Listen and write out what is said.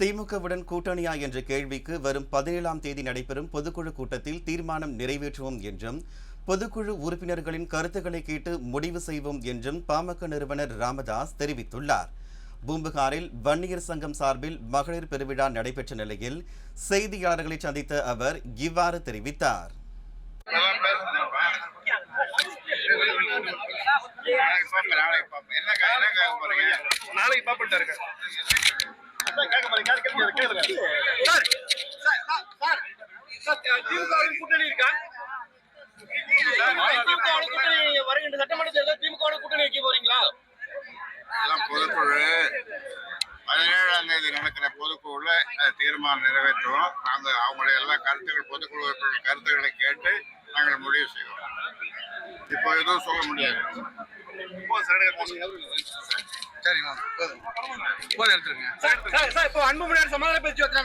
திமுகவுடன் கூட்டணியா என்ற கேள்விக்கு வரும் பதினேழாம் தேதி நடைபெறும் பொதுக்குழு கூட்டத்தில் தீர்மானம் நிறைவேற்றுவோம் என்றும் பொதுக்குழு உறுப்பினர்களின் கருத்துக்களை கேட்டு முடிவு செய்வோம் என்றும் பாமக நிறுவனர் ராமதாஸ் தெரிவித்துள்ளார் பூம்புகாரில் வன்னியர் சங்கம் சார்பில் மகளிர் பெருவிழா நடைபெற்ற நிலையில் செய்தியாளர்களை சந்தித்த அவர் இவ்வாறு தெரிவித்தார் நாளைக்கு கூட்டணி இருக்கா திமுக கூட்டணி நீங்க வருகின்ற சட்டமன்ற தேர்தல் திமுக கூட்டணி வைக்க போறீங்களா இதெல்லாம் பொதுக்குழு பதினேழாம் தேதி நடக்கிற பொதுக்குழுல தீர்மானம் நிறைவேற்றுவோம் நாங்கள் அவங்களுடைய எல்லா கருத்துக்கள் பொதுக்குழு உறுப்பினர்கள் கருத்துக்களை கேட்டு நாங்கள் முடிவு செய்வோம் இப்போ எதுவும் சொல்ல முடியாது சரிம்மா. போதும். போதும் எடுத்துருங்க. சார் சார் இப்போ அன்பு முன்னாடி சமாதான பேச்சு வச்சு